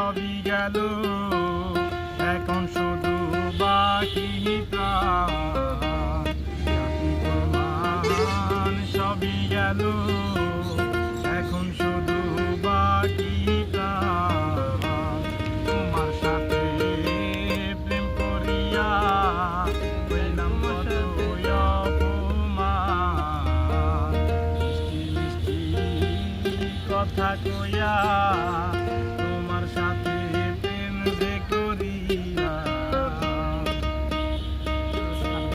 সবই গেল। এখন শুধু বাকি প্রাণ। সবই গেল। এখন শুধু বাকি তোমার সাথে প্রেম করিয়া কথা কইয়া साथ है प्रेम से